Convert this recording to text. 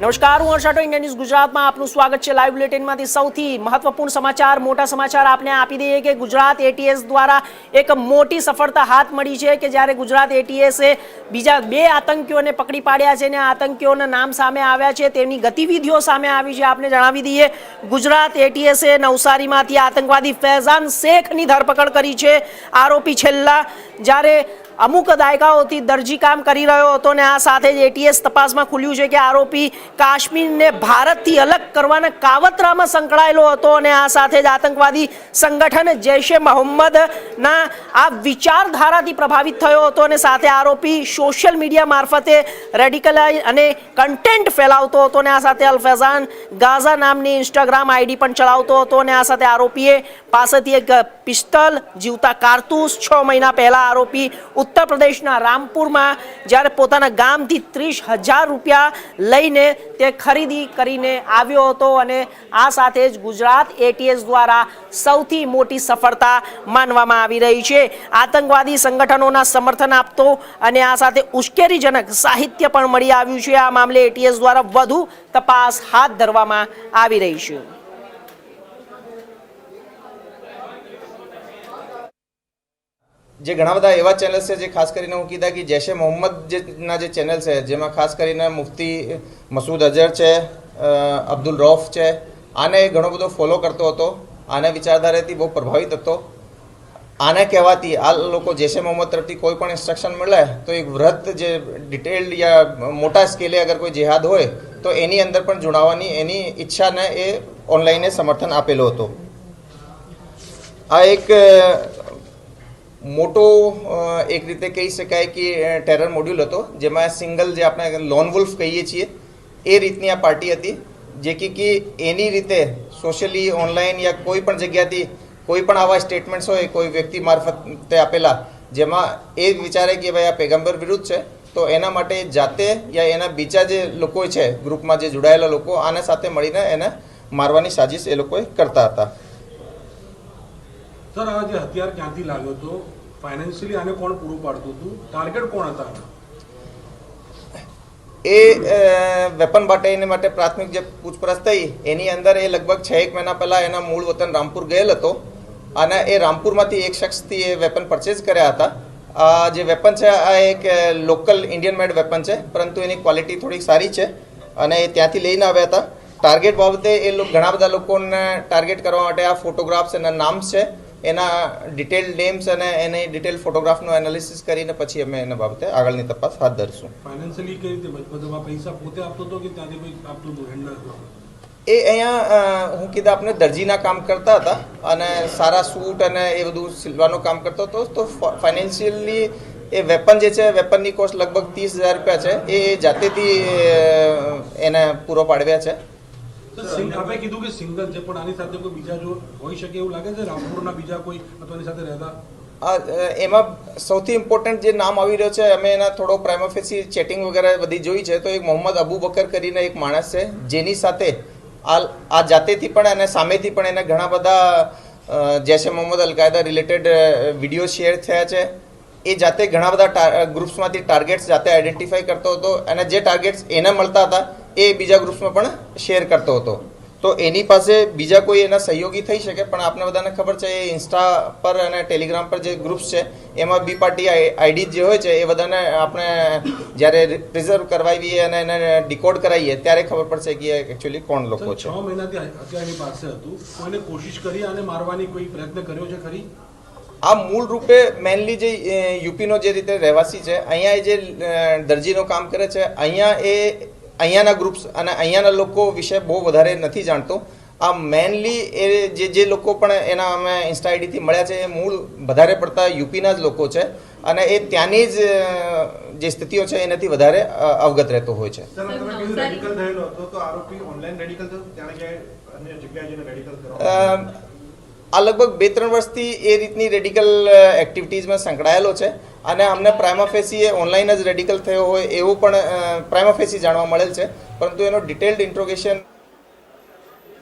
નમસ્કાર, હું હર્ષાટો India news ગુજરાતમાં. આપનું સ્વાગત છે લાઈવ બુલેટિનમાંથી. સૌથી મહત્વપૂર્ણ સમાચાર, મોટા સમાચાર આપને આપી દઈએ કે ગુજરાત એટીએસ દ્વારા એક મોટી સફળતા હાથ મળી છે કે જ્યારે ગુજરાત એટીએસે બીજા બે આતંકીઓને પકડી પાડ્યા છે અને આતંકીઓના નામ સામે આવ્યા છે, તેમની ગતિવિધિઓ સામે આવી છે. આપને જણાવી દઈએ, ગુજરાત એટીએસે નવસારીમાંથી આતંકવાદી ફૈઝાન શેખની ધરપકડ કરી છે. આરોપી છેલ્લા જ્યારે અમુક દાયકાઓથી દરજી કામ કરી રહ્યો હતો ને આ સાથે જ એટીએસ તપાસમાં ખુલ્યું છે કે આરોપી કાશ્મીરને ભારતથી અલગ કરવાના કાવતરામાં સંકળાયેલો હતો અને આ સાથે જ આતંકવાદી સંગઠન જૈશે મોહમ્મદના આ વિચારધારાથી પ્રભાવિત થયો હતો અને સાથે આરોપી સોશિયલ મીડિયા મારફતે રેડિકલાઇઝ અને કન્ટેન્ટ ફેલાવતો હતો અને આ સાથે અલ્ફેઝાન ગાઝા નામની ઇન્સ્ટાગ્રામ આઈડી પણ ચલાવતો હતો અને આ સાથે આરોપીએ પાસેથી એક પિસ્તલ જીવતા કારતૂસ છ મહિના પહેલા આરોપી ઉત્તર પ્રદેશના રામપુરમાં જ્યારે પોતાના ગામથી ત્રીસ હજાર રૂપિયા લઈને તે ખરીદી કરીને આવ્યો હતો અને આ સાથે જ ગુજરાત એટીએસ દ્વારા સૌથી મોટી સફળતા માનવામાં આવી રહી છે. આતંકવાદી સંગઠનોના સમર્થન આપતો અને આ સાથે ઉશ્કેરીજનક સાહિત્ય પણ મળી આવ્યું છે. આ મામલે એટીએસ દ્વારા વધુ તપાસ હાથ ધરવામાં આવી રહી છે. જે ઘણા બધા એવા ચેનલ્સ છે જે ખાસ કરીને હું કીધા કે જૈશે મોહમ્મદ ના જે ચેનલ છે, જેમાં ખાસ કરીને મુફ્તી મસૂદ અઝહર છે અબ્દુલ રૌફ છે, આને ઘણો બધો ફોલો કરતો હતો. આને વિચારધારાથી બહુ પ્રભાવિત હતો. આને કહેવાથી આ લોકો જૈશે મોહમ્મદ તરફથી કોઈ પણ ઇન્સ્ટ્રક્શન મળે તો એક વ્રત જે ડિટેલ્ડ યા મોટા સ્કેલે અગર કોઈ જેહાદ હોય તો એની અંદર પણ જોડાવાની એની ઈચ્છાને એ ઓનલાઈને સમર્થન આપેલો હતો. આ એક મોટો એક રીતે કહી શકાય કે ટેરર મોડ્યુલ હતો, જેમાં સિંગલ જે આપણે લોન વુલ્ફ કહીએ છીએ, એ રીતની આ પાર્ટી હતી. જે કે એની રીતે સોશિયલી ઓનલાઈન યા કોઈ પણ જગ્યાથી, કોઈ પણ આવા સ્ટેટમેન્ટ્સ હોય, કોઈ વ્યક્તિ મારફતે આપેલા, જેમાં એ વિચારે કે ભાઈ આ પેગમ્બર વિરુદ્ધ છે, તો એના માટે જાતે યા એના બીજા જે લોકો છે ગ્રુપમાં જે જોડાયેલા લોકો, આના સાથે મળીને એને મારવાની સાજિશ એ લોકોએ કરતા હતા. સર, આ જે હથિયાર ક્યાંથી લાવ્યો હતો? ફાઇનાન્શિયલી આને કોણ પૂરું પાડતું હતું? ટાર્ગેટ કોણ હતા એ વેપન માટે એને માટે પ્રાથમિક જે પૂછપરછ થઈ, એની અંદર એ લગભગ છ એક મહિના પહેલાં એના મૂળ વતન રામપુર ગયેલ હતો. અને એ રામપુરમાંથી એક શખ્સથી એ વેપન પરચેઝ કર્યા હતા. જે વેપન છે, આ એક લોકલ ઇન્ડિયન મેડ વેપન છે, પરંતુ એની ક્વોલિટી થોડીક સારી છે અને એ ત્યાંથી લઈને આવ્યા હતા. ટાર્ગેટ બાબતે એ ઘણા બધા લોકોને ટાર્ગેટ કરવા માટે આ ફોટોગ્રાફ્સ એના નામ્સ છે. એના ડિટેલ નેમ્સ અને એની ડિટેલ ફોટોગ્રાફનું એનાલિસિસ કરીને પછી અમે એના બાબતે આગળની તપાસ હાથ ધરશું. ફાઇનાન્શિયલી કઈ રીતે બધા પૈસા પોતે આપતો હતો કે ત્યાંથી કોઈ આપતું હતું હેન્ડલર એ અહીંયા હું કીધા આપણે દરજીના કામ કરતા હતા અને સારા સૂટ અને એ બધું સિલવાનું કામ કરતો હતો તો ફાઇનાન્શિયલી એ વેપન જે છે વેપનની કોસ્ટ લગભગ ત્રીસ હજાર રૂપિયા છે. એ જાતેથી એને પૂરો પાડવ્યા છે. એવું લાગે છે? રામપુરના બીજા એમાં સૌથી ઇમ્પોર્ટન્ટ જે નામ આવી રહ્યો છે, અમે એના થોડો પ્રાઇમોફેસી ચેટિંગ વગેરે બધી જોઈ છે, તો એક મોહમ્મદ અબુ બકર કરીને એક માણસ છે, જેની સાથે આ જાતેથી પણ અને સામેથી પણ એને ઘણા બધા Jaish Mohammed al Qaeda related video share થયા છે. એ જાતે ઘણા બધા ગ્રુપ્સમાંથી ટાર્ગેટ્સ જાતે આઈડેન્ટિફાઈ કરતો હતો અને જે ટાર્ગેટ્સ એને મળતા હતા એ બીજા ગ્રુપ્સમાં પણ શેર કરતો હતો. તો એની પાસે બીજા કોઈ એના સહયોગી થઈ શકે પણ આપને બધાને ખબર છે એ ઇન્સ્ટા પર અને ટેલિગ્રામ પર જે ગ્રુપ્સ છે એમાં બી પાર્ટી આઈડી જે હોય છે એ બધાને આપણે જ્યારે પ્રિઝર્વ કરવાવીએ અને એને ડિકોડ કરાવીએ ત્યારે ખબર પડશે કે એકચ્યુઅલી કોણ લોકો છ છે. મહિનાથી અત્યારની પાસે હતું. કોઈને કોશિશ કરી અને મારવાની કોઈ પ્રયત્ન કર્યો છે ખરી? આ મૂળ રૂપે મેનલી જે યુપીનો જે રીતે રહેવાસી છે અહીંયા એ જે દરજીનું કામ કરે છે અહીંયા એ અહીંયાના ગ્રુપ્સ અને અહીંયાના લોકો વિશે બહુ વધારે નથી જાણતો. આ મેનલી એ જે જે લોકો પણ એના અમે ઇન્સ્ટા આઈડીથી મળ્યા છે એ મૂળ વધારે પડતા યુપીના જ લોકો છે. અને એ ત્યાંની જ જે સ્થિતિઓ છે એનાથી વધારે અવગત રહેતો હોય છે. આ લગભગ બે ત્રણ વર્ષથી એ રીતની રેડિકલ એક્ટિવિટીઝમાં સંકળાયેલો છે. અને અમને પ્રાઇમાફેસી એ ઓનલાઈન જ રેડિકલ થયો હોય એવું પણ પ્રાઇમાફેસી જાણવા મળેલ છે. પરંતુ એનો ડિટેલ્ડ ઇન્ટ્રોગેશન